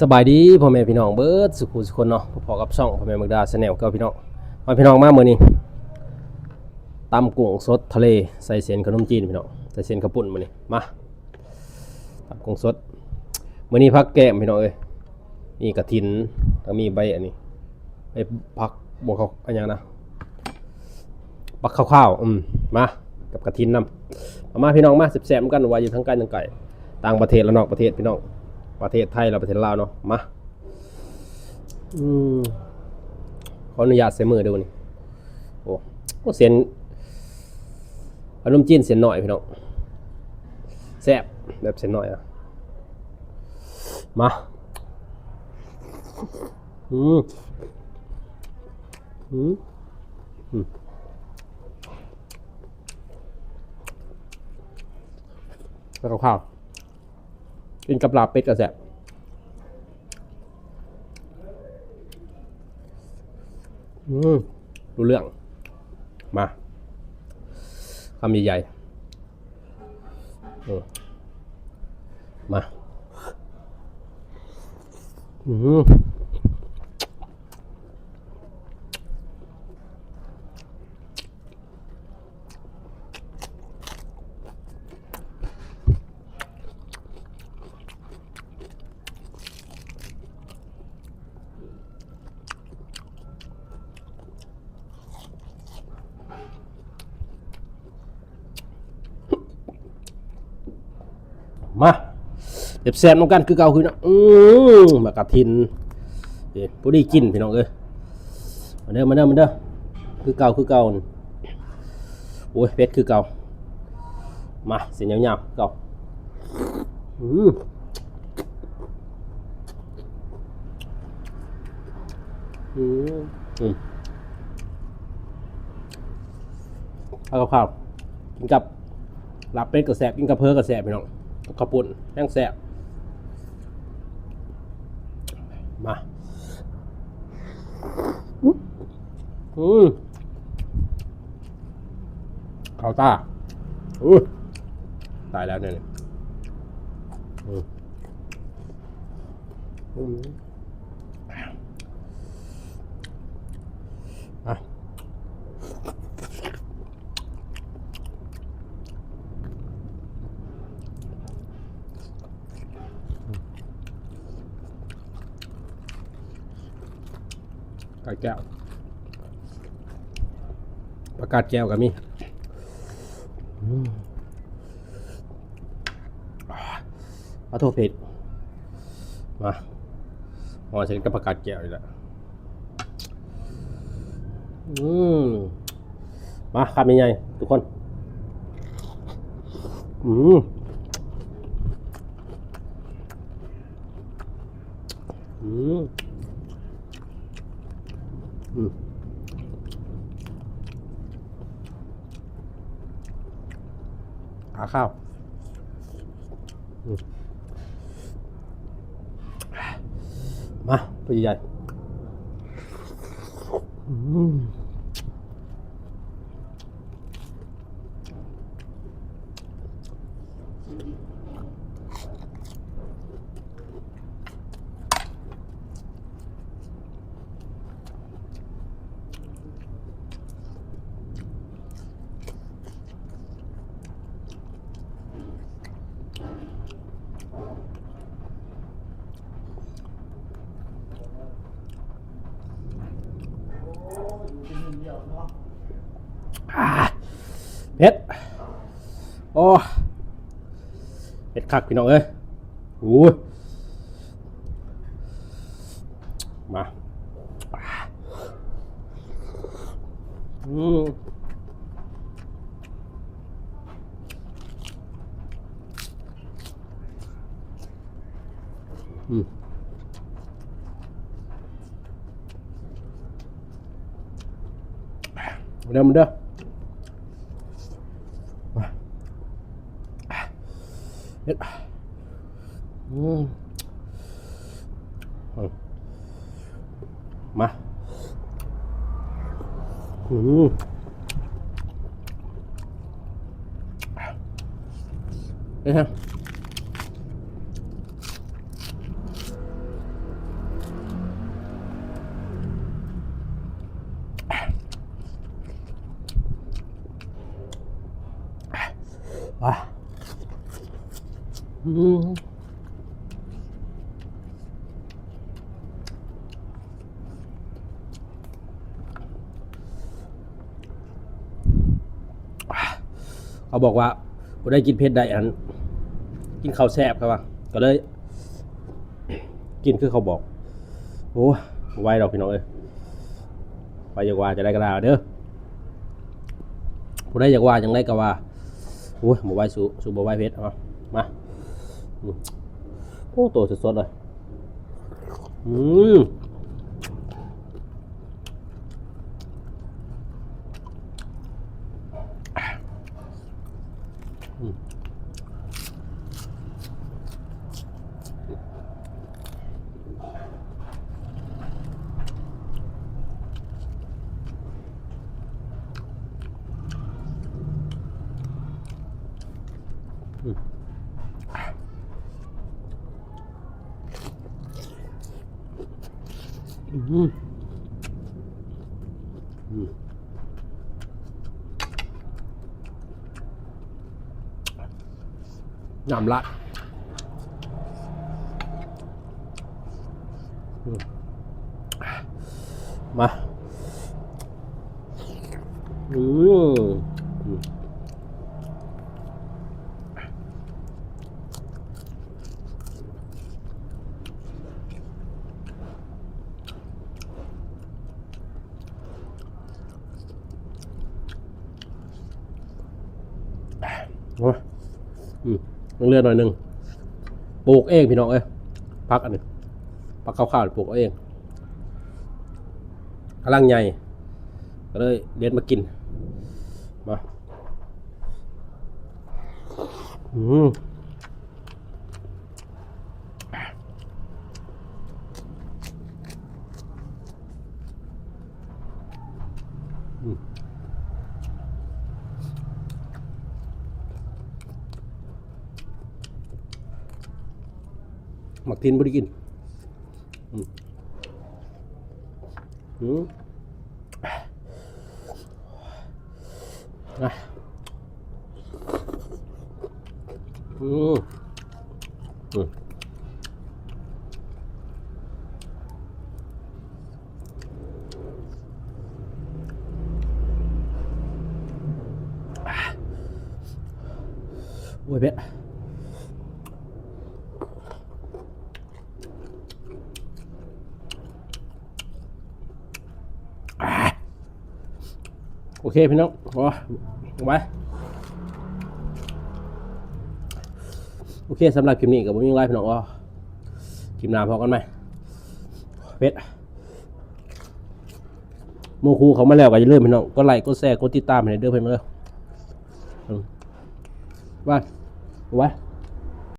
สบายดีพ่อแม่พี่น้องเบิร์ดสุขุสุคนเนาะพอๆกับช่องพ่อแม่เมืองดาแนลก็พี่น้องมาพี่น้องมาเมื้อนี้ตำกุ้งสดทะเลใส่เส้นขนมจีนพี่น้องใส่เส้นข้าวปุ้นมื้อนี้มาตำกุ้งสดเมื้อนี้พักแก้มพี่น้องเอ้ยมีกระถินแล้วมีใบอันนี้ใบผักบวกเขาอันยังนะปักข้าวๆอืมมากับกระถินนำมามาพี่น้องมาแซ่บๆกันว่าอยู่ทั้งไกลทั้งไกลต่างประเทศและนอกประเทศพี่น้อง ประเทศไทยเราประเทศลาวเนาะมาอืมขออนุญาตใส่มือดูนี่โอ้โอ้เสียนขนมจีนเสียนหน่อยพี่น้องแซ่บแบบเสียนหน่อยอะมาอืมอืมอืมแล้วก็ข้าว กินกับลาเป็ดกระแสบอืมดูเรื่อง มาคำใหญ่ๆมา อืม มาเด็บแซมน้องกันคือเก่าคือนะอืมมากระทินเดี๋ยวผู้ดีกินพี่น้องเอ้ยมาเด้อมาเด้อมาเด้อคือเก่าคือเก่าโอ้ยเป็ดคือเก่ามาเสียงยาวๆเก่าอืมอืมอืมเอาข้าวกินกับลาบเป็ดกับแสบกินกับเพอกับแสบพี่น้อง ข้าวปุ้นแห้งแสบมาอืมข้าวตาอู้ตายแล้วเนี่ยอืมอืมอะ ไก่แก้วประกาศแก้วกับมีอาขอโทษเพจมาหอเสร็จกับประกาศแก้วอีกแล้วอืมมาคำยังไงทุกคน อืมอืม อืมหา ข้าวมาตัวใหญ่อืมอ่าเผ็ด โอ้เผ็ดคักพี่น้องเอ้ยโอ้มาอืมอืมมาเด้อมาเด้อมา เฮ็ดอืมมาอืมเฮ้ย เขาบอกว่าผมได้กินเผ็ดได้อัน กินข้าวแซ่บครับว่าก็เลย กินคือเขาบอก โอ้ไวดอกพี่น้องเอ้ยไปอยากว่าจะได้กระดาษเด้อผู้ได้อยากว่าจังได้ก็ว่าโอ้ยบ่ไวสู้สู้บ่ไวเพชรเอามา โอ้โตสดๆเลยอืมอืม น้ำละมาอืมอื โอ้ยต้องเลือกหน่อยหนึ่งปลูกเองพี่น้องเอ้ยพักอันหนึ่งพักข้าวๆปลูกเอาเองกำลังใหญ่ก็เลยเด็ดมากิน มา อืม หมักทินบ่ได้กินอืมอืมอะอืมอืมโอ้ยเบ๊ะ โอเคพี่น้องโอ้ไว้โอเคสำหรับคลิปนี้กับผมยังไงพี่น้องว่าคลิปหน้าพอกันไหมเพชรโมคูเขามาแล้วก็อย่าลืมพี่น้องก็ไลค์ก็แชร์ก็ติดตามให้เด้อเพื่อนเด้ออืมว่าไว้